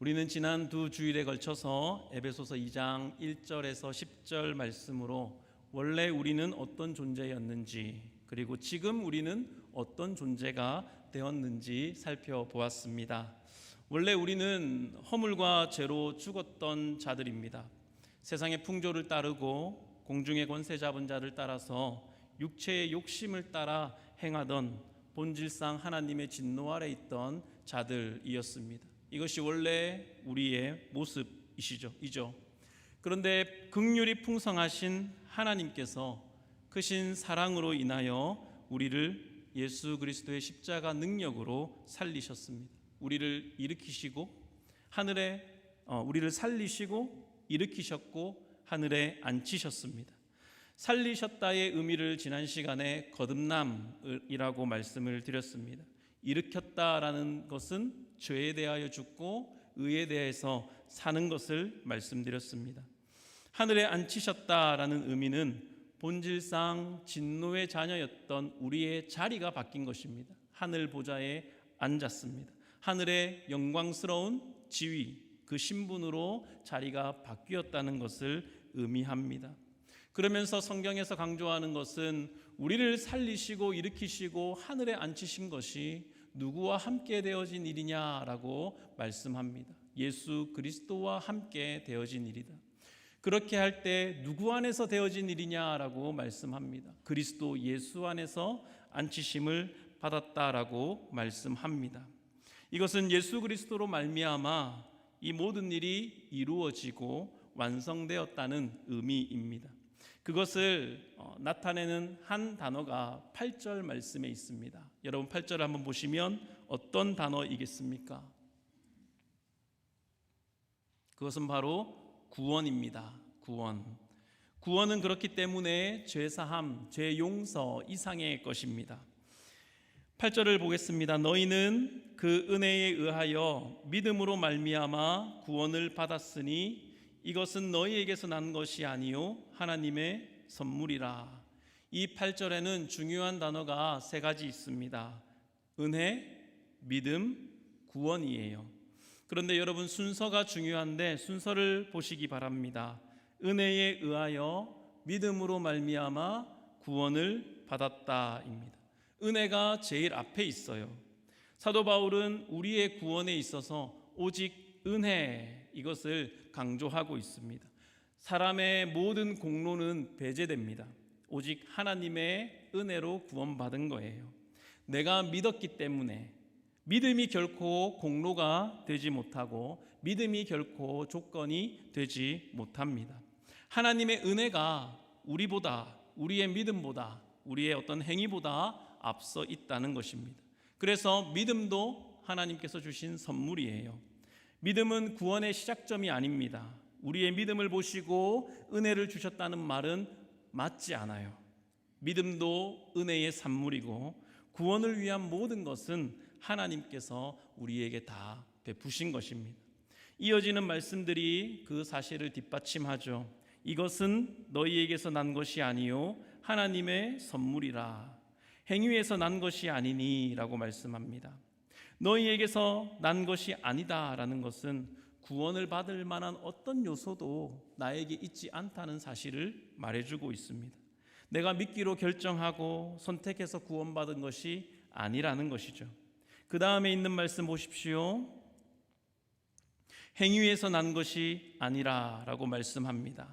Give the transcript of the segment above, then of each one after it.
우리는 지난 두 주일에 걸쳐서 에베소서 2장 1절에서 10절 말씀으로 원래 우리는 어떤 존재였는지 그리고 지금 우리는 어떤 존재가 되었는지 살펴보았습니다. 원래 우리는 허물과 죄로 죽었던 자들입니다. 세상의 풍조를 따르고 공중의 권세 잡은 자를 따라서 육체의 욕심을 따라 행하던 본질상 하나님의 진노 아래 있던 자들이었습니다. 이것이 원래 우리의 모습이시죠. 이죠. 그런데 극률이 풍성하신 하나님께서 크신 사랑으로 인하여 우리를 예수 그리스도의 십자가 능력으로 살리셨습니다. 우리를 일으키시고 하늘에 어, 우리를 살리시고 일으키셨고 하늘에 앉히셨습니다. 살리셨다의 의미를 지난 시간에 거듭남이라고 말씀을 드렸습니다. 일으켰다라는 것은 죄에 대하여 죽고 의에 대해서 사는 것을 말씀드렸습니다. 하늘에 앉히셨다라는 의미는 본질상 진노의 자녀였던 우리의 자리가 바뀐 것입니다. 하늘 보좌에 앉았습니다. 하늘의 영광스러운 지위, 그 신분으로 자리가 바뀌었다는 것을 의미합니다. 그러면서 성경에서 강조하는 것은 우리를 살리시고 일으키시고 하늘에 앉히신 것이 누구와 함께 되어진 일이냐라고 말씀합니다. 예수 그리스도와 함께 되어진 일이다. 그렇게 할 때 누구 안에서 되어진 일이냐라고 말씀합니다. 그리스도 예수 안에서 앉히심을 받았다라고 말씀합니다. 이것은 예수 그리스도로 말미암아 이 모든 일이 이루어지고 완성되었다는 의미입니다. 그것을 어, 나타내는 한 단어가 8절 말씀에 있습니다. 여러분 8절 한번 보시면 어떤 단어이겠습니까? 그것은 바로 구원입니다. 구원. 구원은 그렇기 때문에 죄사함, 죄 용서 이상의 것입니다. 8절을 보겠습니다. 너희는 그 은혜에 의하여 믿음으로 말미암아 구원을 받았으니 이것은 너희에게서 난 것이 아니요 하나님의 선물이라. 이 8절에는 중요한 단어가 세 가지 있습니다. 은혜, 믿음, 구원이에요. 그런데 여러분 순서가 중요한데 순서를 보시기 바랍니다. 은혜에 의하여 믿음으로 말미암아 구원을 받았다입니다. 은혜가 제일 앞에 있어요. 사도 바울은 우리의 구원에 있어서 오직 은혜 이것을 강조하고 있습니다. 사람의 모든 공로는 배제됩니다. 오직 하나님의 은혜로 구원받은 거예요. 내가 믿었기 때문에 믿음이 결코 공로가 되지 못하고 믿음이 결코 조건이 되지 못합니다. 하나님의 은혜가 우리보다 우리의 믿음보다 우리의 어떤 행위보다 앞서 있다는 것입니다. 그래서 믿음도 하나님께서 주신 선물이에요. 믿음은 구원의 시작점이 아닙니다. 우리의 믿음을 보시고 은혜를 주셨다는 말은 맞지 않아요. 믿음도 은혜의 산물이고 구원을 위한 모든 것은 하나님께서 우리에게 다 베푸신 것입니다. 이어지는 말씀들이 그 사실을 뒷받침하죠. 이것은 너희에게서 난 것이 아니요 하나님의 선물이라. 행위에서 난 것이 아니니라고 말씀합니다. 너희에게서 난 것이 아니다라는 것은 구원을 받을 만한 어떤 요소도 나에게 있지 않다는 사실을 말해주고 있습니다. 내가 믿기로 결정하고 선택해서 구원받은 것이 아니라는 것이죠. 그 다음에 있는 말씀 보십시오. 행위에서 난 것이 아니라라고 말씀합니다.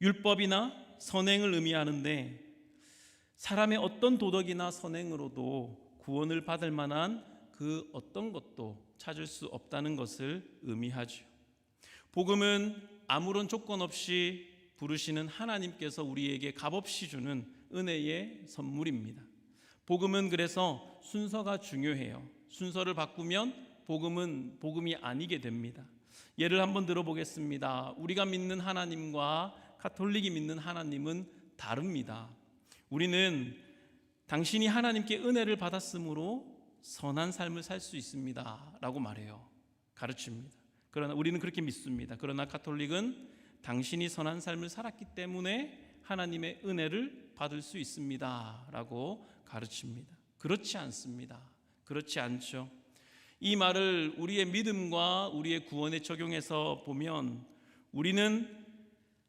율법이나 선행을 의미하는데 사람의 어떤 도덕이나 선행으로도 구원을 받을 만한 그 어떤 것도 찾을 수 없다는 것을 의미하죠. 복음은 아무런 조건 없이 부르시는 하나님께서 우리에게 값없이 주는 은혜의 선물입니다. 복음은 그래서 순서가 중요해요. 순서를 바꾸면 복음은 복음이 아니게 됩니다. 예를 한번 들어보겠습니다. 우리가 믿는 하나님과 카톨릭이 믿는 하나님은 다릅니다. 우리는 당신이 하나님께 은혜를 받았으므로 선한 삶을 살 수 있습니다. 라고 말해요. 가르칩니다. 그러나 우리는 그렇게 믿습니다. 그러나 카톨릭은 당신이 선한 삶을 살았기 때문에 하나님의 은혜를 받을 수 있습니다. 라고 가르칩니다. 그렇지 않습니다. 그렇지 않죠. 이 말을 우리의 믿음과 우리의 구원에 적용해서 보면 우리는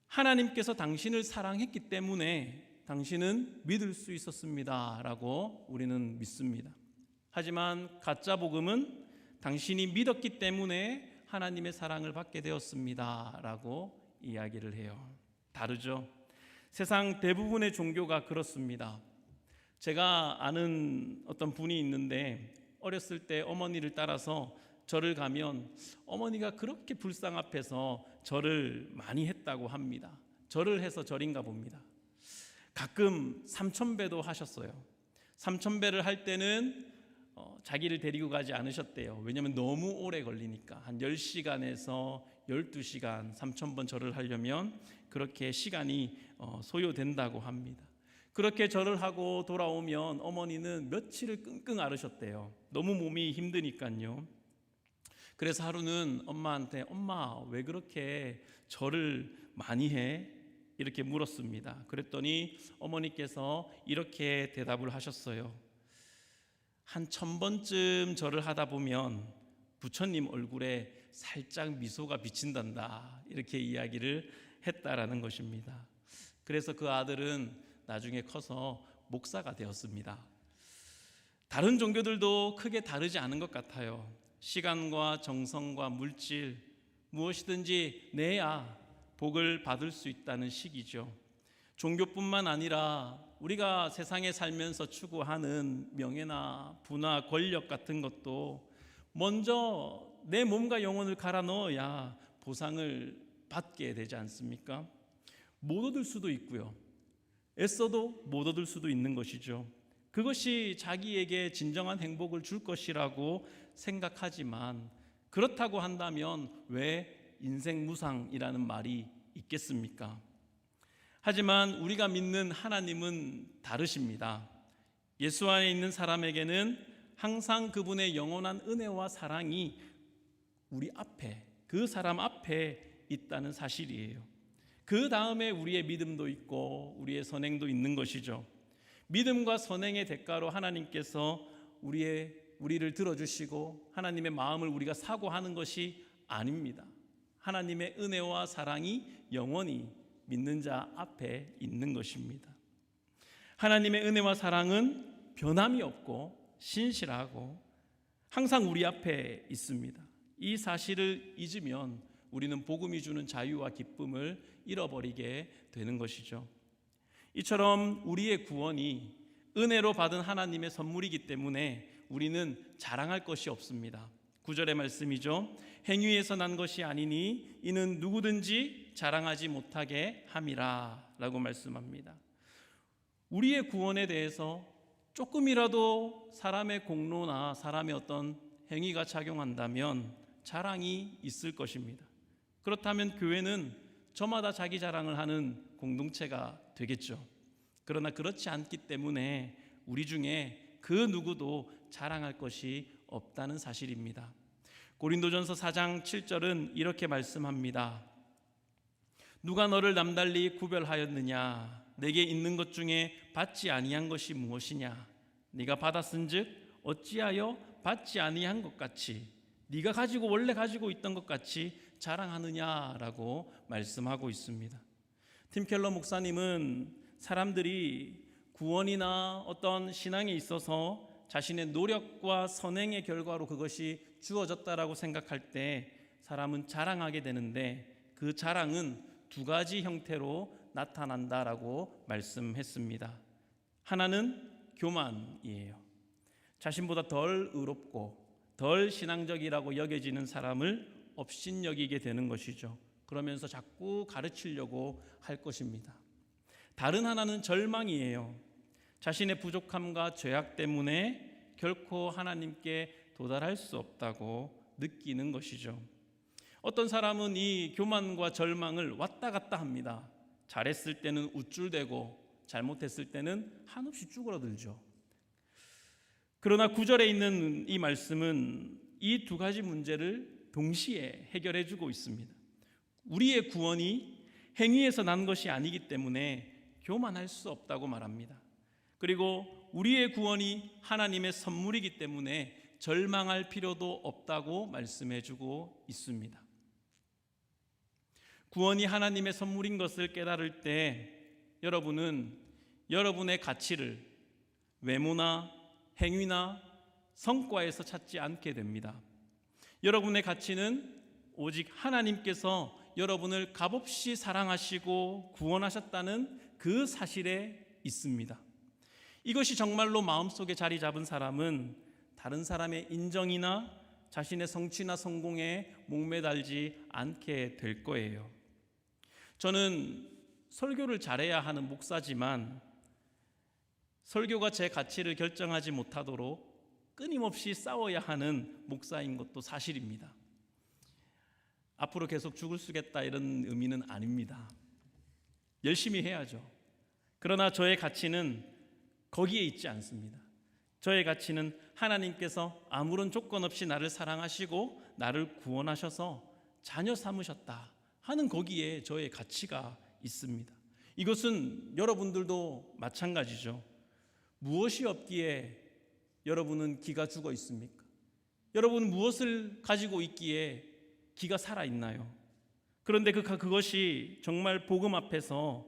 하나님께서 당신을 사랑했기 때문에 당신은 믿을 수 있었습니다 라고 우리는 믿습니다. 하지만 가짜 복음은 당신이 믿었기 때문에 하나님의 사랑을 받게 되었습니다 라고 이야기를 해요. 다르죠. 세상 대부분의 종교가 그렇습니다. 제가 아는 어떤 분이 있는데 어렸을 때 어머니를 따라서 절을 가면 어머니가 그렇게 불상 앞에서 절을 많이 했다고 합니다. 절을 해서 절인가 봅니다. 가끔 삼천배도 하셨어요. 삼천배를 할 때는 어, 자기를 데리고 가지 않으셨대요. 왜냐하면 너무 오래 걸리니까 한 10시간에서 12시간 3천번 절을 하려면 그렇게 시간이 어, 소요된다고 합니다. 그렇게 절을 하고 돌아오면 어머니는 며칠을 끙끙 앓으셨대요. 너무 몸이 힘드니까요. 그래서 하루는 엄마한테 엄마 왜 그렇게 절을 많이 해? 이렇게 물었습니다. 그랬더니 어머니께서 이렇게 대답을 하셨어요. 한 천 번쯤 절을 하다 보면 부처님 얼굴에 살짝 미소가 비친단다. 이렇게 이야기를 했다라는 것입니다. 그래서 그 아들은 나중에 커서 목사가 되었습니다. 다른 종교들도 크게 다르지 않은 것 같아요. 시간과 정성과 물질 무엇이든지 내야 복을 받을 수 있다는 시기죠. 종교뿐만 아니라 우리가 세상에 살면서 추구하는 명예나 부나 권력 같은 것도 먼저 내 몸과 영혼을 갈아 넣어야 보상을 받게 되지 않습니까? 못 얻을 수도 있고요. 애써도 못 얻을 수도 있는 것이죠. 그것이 자기에게 진정한 행복을 줄 것이라고 생각하지만 그렇다고 한다면 왜 인생 무상이라는 말이 있겠습니까? 하지만 우리가 믿는 하나님은 다르십니다. 예수 안에 있는 사람에게는 항상 그분의 영원한 은혜와 사랑이 우리 앞에 그 사람 앞에 있다는 사실이에요. 그 다음에 우리의 믿음도 있고 우리의 선행도 있는 것이죠. 믿음과 선행의 대가로 하나님께서 우리의 우리를 들어주시고 하나님의 마음을 우리가 사고하는 것이 아닙니다. 하나님의 은혜와 사랑이 영원히 믿는 자 앞에 있는 것입니다. 하나님의 은혜와 사랑은 변함이 없고 신실하고 항상 우리 앞에 있습니다. 이 사실을 잊으면 우리는 복음이 주는 자유와 기쁨을 잃어버리게 되는 것이죠. 이처럼 우리의 구원이 은혜로 받은 하나님의 선물이기 때문에 우리는 자랑할 것이 없습니다. 구절의 말씀이죠. 행위에서 난 것이 아니니 이는 누구든지 자랑하지 못하게 함이라 라고 말씀합니다. 우리의 구원에 대해서 조금이라도 사람의 공로나 사람의 어떤 행위가 작용한다면 자랑이 있을 것입니다. 그렇다면 교회는 저마다 자기 자랑을 하는 공동체가 되겠죠. 그러나 그렇지 않기 때문에 우리 중에 그 누구도 자랑할 것이 없다는 사실입니다. 고린도전서 4장 7절은 이렇게 말씀합니다. 누가 너를 남달리 구별하였느냐? 내게 있는 것 중에 받지 아니한 것이 무엇이냐? 네가 받았은즉 어찌하여 받지 아니한 것 같이 네가 가지고 원래 가지고 있던 것 같이 자랑하느냐라고 말씀하고 있습니다. 팀 켈러 목사님은 사람들이 구원이나 어떤 신앙에 있어서 자신의 노력과 선행의 결과로 그것이 주어졌다라고 생각할 때 사람은 자랑하게 되는데 그 자랑은 두 가지 형태로 나타난다라고 말씀했습니다. 하나는 교만이에요. 자신보다 덜 의롭고 덜 신앙적이라고 여겨지는 사람을 업신여기게 되는 것이죠. 그러면서 자꾸 가르치려고 할 것입니다. 다른 하나는 절망이에요. 자신의 부족함과 죄악 때문에 결코 하나님께 도달할 수 없다고 느끼는 것이죠. 어떤 사람은 이 교만과 절망을 왔다 갔다 합니다. 잘했을 때는 우쭐대고 잘못했을 때는 한없이 쭈그러들죠. 그러나 구절에 있는 이 말씀은 이 두 가지 문제를 동시에 해결해 주고 있습니다. 우리의 구원이 행위에서 난 것이 아니기 때문에 교만할 수 없다고 말합니다. 그리고 우리의 구원이 하나님의 선물이기 때문에 절망할 필요도 없다고 말씀해 주고 있습니다. 구원이 하나님의 선물인 것을 깨달을 때 여러분은 여러분의 가치를 외모나 행위나 성과에서 찾지 않게 됩니다. 여러분의 가치는 오직 하나님께서 여러분을 값없이 사랑하시고 구원하셨다는 그 사실에 있습니다. 이것이 정말로 마음속에 자리 잡은 사람은 다른 사람의 인정이나 자신의 성취나 성공에 목매달지 않게 될 거예요. 저는 설교를 잘해야 하는 목사지만 설교가 제 가치를 결정하지 못하도록 끊임없이 싸워야 하는 목사인 것도 사실입니다. 앞으로 계속 죽을 수겠다 이런 의미는 아닙니다. 열심히 해야죠. 그러나 저의 가치는 거기에 있지 않습니다. 저의 가치는 하나님께서 아무런 조건 없이 나를 사랑하시고 나를 구원하셔서 자녀 삼으셨다 하는 거기에 저의 가치가 있습니다. 이것은 여러분들도 마찬가지죠. 무엇이 없기에 여러분은 기가 죽어 있습니까? 여러분 무엇을 가지고 있기에 기가 살아 있나요? 그런데 그 그것이 정말 복음 앞에서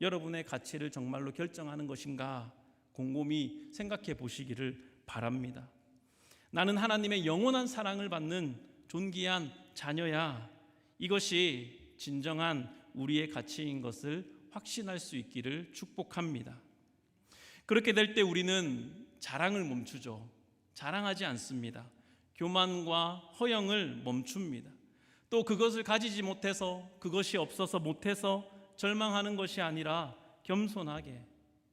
여러분의 가치를 정말로 결정하는 것인가 곰곰이 생각해 보시기를 바랍니다. 나는 하나님의 영원한 사랑을 받는 존귀한 자녀야. 이것이 진정한 우리의 가치인 것을 확신할 수 있기를 축복합니다. 그렇게 될 때 우리는 자랑을 멈추죠. 자랑하지 않습니다. 교만과 허영을 멈춥니다. 또 그것을 가지지 못해서 그것이 없어서 못해서 절망하는 것이 아니라 겸손하게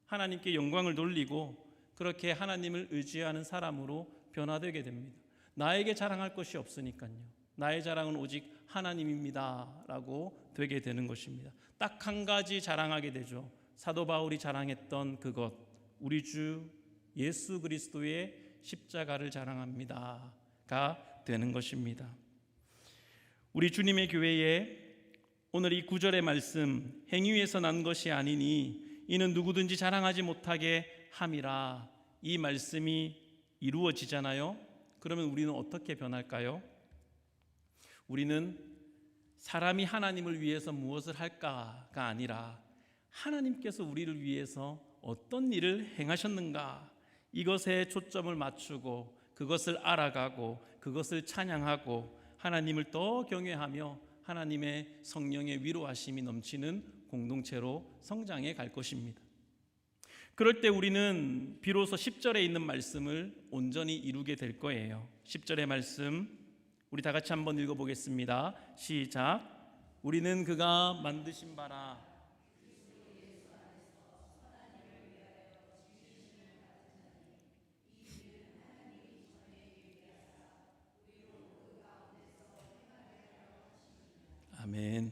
하나님께 영광을 돌리고 그렇게 하나님을 의지하는 사람으로 변화되게 됩니다. 나에게 자랑할 것이 없으니까요. 나의 자랑은 오직 하나님입니다라고 되게 되는 것입니다. 딱 한 가지 자랑하게 되죠. 사도 바울이 자랑했던 그것 우리 주 예수 그리스도의 십자가를 자랑합니다가 되는 것입니다. 우리 주님의 교회에 오늘 이 구절의 말씀 행위에서 난 것이 아니니 이는 누구든지 자랑하지 못하게 함이라 이 말씀이 이루어지잖아요. 그러면 우리는 어떻게 변할까요? 우리는 사람이 하나님을 위해서 무엇을 할까가 아니라 하나님께서 우리를 위해서 어떤 일을 행하셨는가 이것에 초점을 맞추고 그것을 알아가고 그것을 찬양하고 하나님을 더 경외하며 하나님의 성령의 위로하심이 넘치는 공동체로 성장해 갈 것입니다. 그럴 때 우리는 비로소 10절에 있는 말씀을 온전히 이루게 될 거예요. 10절의 말씀 우리 다 같이 한번 읽어 보겠습니다. 시작. 우리는 그가 만드신 바라 아멘.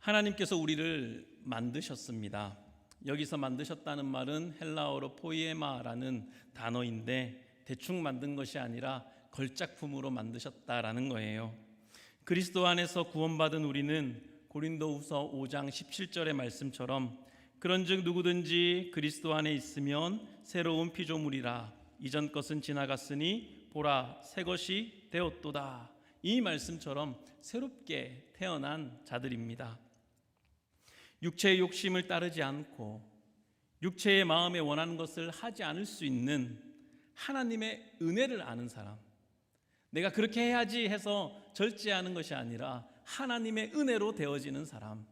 하나님께서 우리를 만드셨습니다. 여기서 만드셨다는 말은 헬라어로 포이에마라는 단어인데 대충 만든 것이 아니라 걸작품으로 만드셨다라는 거예요. 그리스도 안에서 구원받은 우리는 고린도후서 5장 17절의 말씀처럼 그런즉 누구든지 그리스도 안에 있으면 새로운 피조물이라 이전 것은 지나갔으니 보라 새 것이 되었도다. 이 말씀처럼 새롭게 태어난 자들입니다. 육체의 욕심을 따르지 않고 육체의 마음에 원하는 것을 하지 않을 수 있는 하나님의 은혜를 아는 사람. 내가 그렇게 해야지 해서 절제하는 것이 아니라 하나님의 은혜로 되어지는 사람.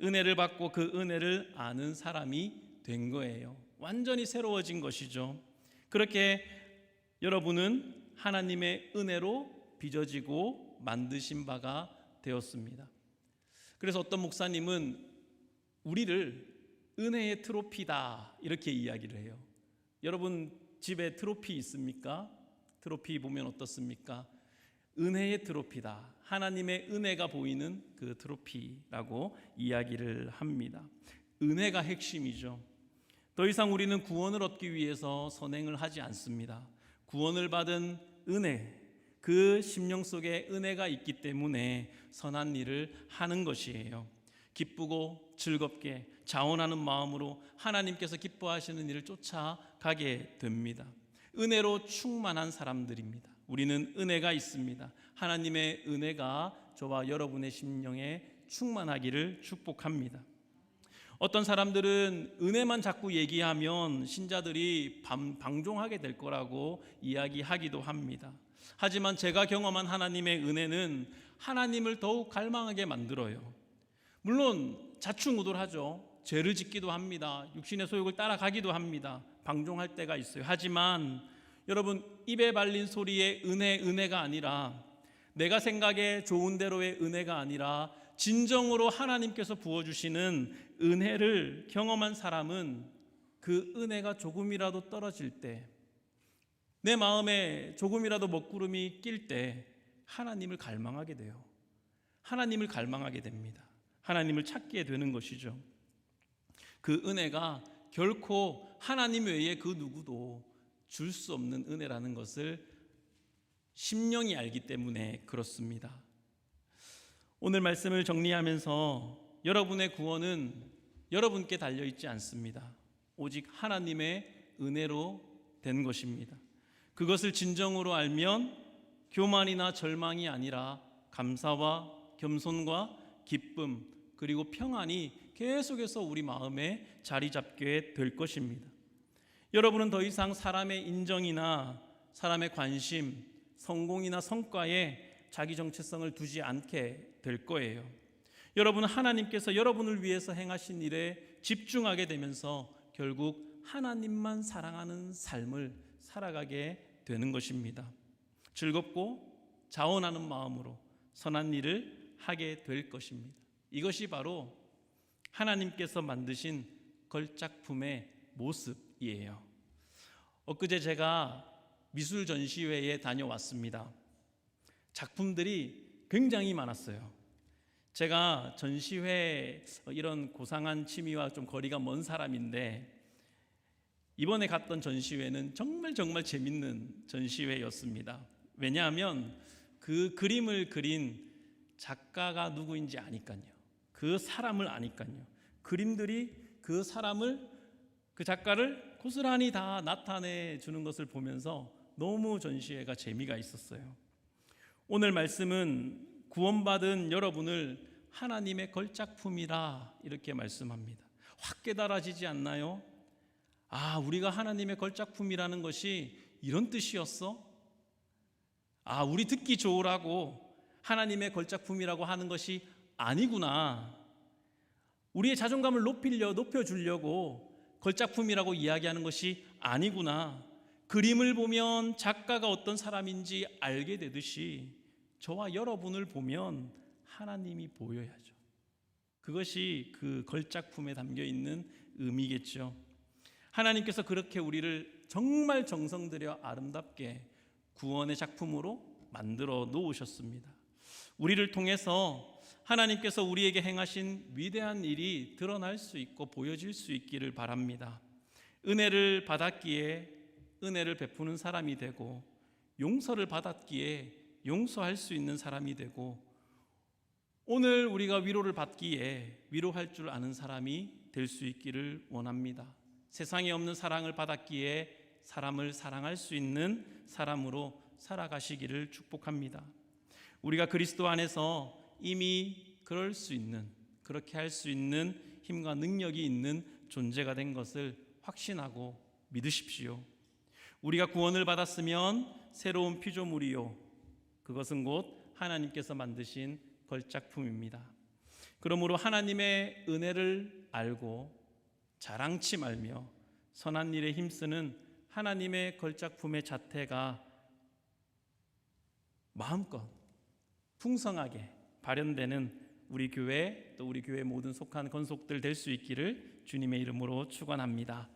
은혜를 받고 그 은혜를 아는 사람이 된 거예요. 완전히 새로워진 것이죠. 그렇게 여러분은 하나님의 은혜로 빚어지고 만드신 바가 되었습니다. 그래서 어떤 목사님은 우리를 은혜의 트로피다 이렇게 이야기를 해요. 여러분 집에 트로피 있습니까? 트로피 보면 어떻습니까? 은혜의 트로피다. 하나님의 은혜가 보이는 그 트로피라고 이야기를 합니다. 은혜가 핵심이죠. 더 이상 우리는 구원을 얻기 위해서 선행을 하지 않습니다. 구원을 받은 은혜, 그 심령 속에 은혜가 있기 때문에 선한 일을 하는 것이에요. 기쁘고 즐겁게 자원하는 마음으로 하나님께서 기뻐하시는 일을 쫓아가게 됩니다. 은혜로 충만한 사람들입니다. 우리는 은혜가 있습니다. 하나님의 은혜가 저와 여러분의 심령에 충만하기를 축복합니다. 어떤 사람들은 은혜만 자꾸 얘기하면 신자들이 방- 방종하게 될 거라고 이야기하기도 합니다. 하지만 제가 경험한 하나님의 은혜는 하나님을 더욱 갈망하게 만들어요. 물론 자충우돌하죠. 죄를 짓기도 합니다. 육신의 소욕을 따라가기도 합니다. 방종할 때가 있어요. 하지만 여러분 입에 발린 소리의 은혜 은혜가 아니라 내가 생각에 좋은 대로의 은혜가 아니라 진정으로 하나님께서 부어 주시는 은혜를 경험한 사람은 그 은혜가 조금이라도 떨어질 때 내 마음에 조금이라도 먹구름이 낄 때 하나님을 갈망하게 돼요. 하나님을 갈망하게 됩니다. 하나님을 찾게 되는 것이죠. 그 은혜가 결코 하나님 외에 그 누구도 줄 수 없는 은혜라는 것을 심령이 알기 때문에 그렇습니다. 오늘 말씀을 정리하면서 여러분의 구원은 여러분께 달려 있지 않습니다. 오직 하나님의 은혜로 된 것입니다. 그것을 진정으로 알면 교만이나 절망이 아니라 감사와 겸손과 기쁨 그리고 평안이 계속해서 우리 마음에 자리 잡게 될 것입니다. 여러분은 더 이상 사람의 인정이나 사람의 관심, 성공이나 성과에 자기 정체성을 두지 않게 될 거예요. 여러분은 하나님께서 여러분을 위해서 행하신 일에 집중하게 되면서 결국 하나님만 사랑하는 삶을 살아가게 되는 것입니다. 즐겁고 자원하는 마음으로 선한 일을 하게 될 것입니다. 이것이 바로 하나님께서 만드신 걸작품의 모습이에요. 엊그제 제가 미술 전시회에 다녀왔습니다. 작품들이 굉장히 많았어요. 제가 전시회 이런 고상한 취미와 좀 거리가 먼 사람인데 이번에 갔던 전시회는 정말 정말 재밌는 전시회였습니다. 왜냐하면 그 그림을 그린 작가가 누구인지 아니까요. 그 사람을 아니까요. 그림들이 그 사람을 그 작가를 고스란히 다 나타내 주는 것을 보면서 너무 전시회가 재미가 있었어요. 오늘 말씀은 구원받은 여러분을 하나님의 걸작품이라 이렇게 말씀합니다. 확 깨달아지지 않나요? 아, 우리가 하나님의 걸작품이라는 것이 이런 뜻이었어? 아, 우리 듣기 좋으라고 하나님의 걸작품이라고 하는 것이 아니구나. 우리의 자존감을 높이려 높여주려고 걸작품이라고 이야기하는 것이 아니구나. 그림을 보면 작가가 어떤 사람인지 알게 되듯이 저와 여러분을 보면 하나님이 보여야죠. 그것이 그 걸작품에 담겨 있는 의미겠죠. 하나님께서 그렇게 우리를 정말 정성 들여 아름답게 구원의 작품으로 만들어 놓으셨습니다. 우리를 통해서 하나님께서 우리에게 행하신 위대한 일이 드러날 수 있고 보여질 수 있기를 바랍니다. 은혜를 받았기에 은혜를 베푸는 사람이 되고 용서를 받았기에 용서할 수 있는 사람이 되고 오늘 우리가 위로를 받기에 위로할 줄 아는 사람이 될 수 있기를 원합니다. 세상에 없는 사랑을 받았기에 사람을 사랑할 수 있는 사람으로 살아가시기를 축복합니다. 우리가 그리스도 안에서 이미 그럴 수 있는 그렇게 할 수 있는 힘과 능력이 있는 존재가 된 것을 확신하고 믿으십시오. 우리가 구원을 받았으면 새로운 피조물이요 그것은 곧 하나님께서 만드신 걸작품입니다. 그러므로 하나님의 은혜를 알고 자랑치 말며 선한 일에 힘쓰는 하나님의 걸작품의 자태가 마음껏 풍성하게 발현되는 우리 교회 또 우리 교회 모든 속한 건속들 될 수 있기를 주님의 이름으로 축원합니다.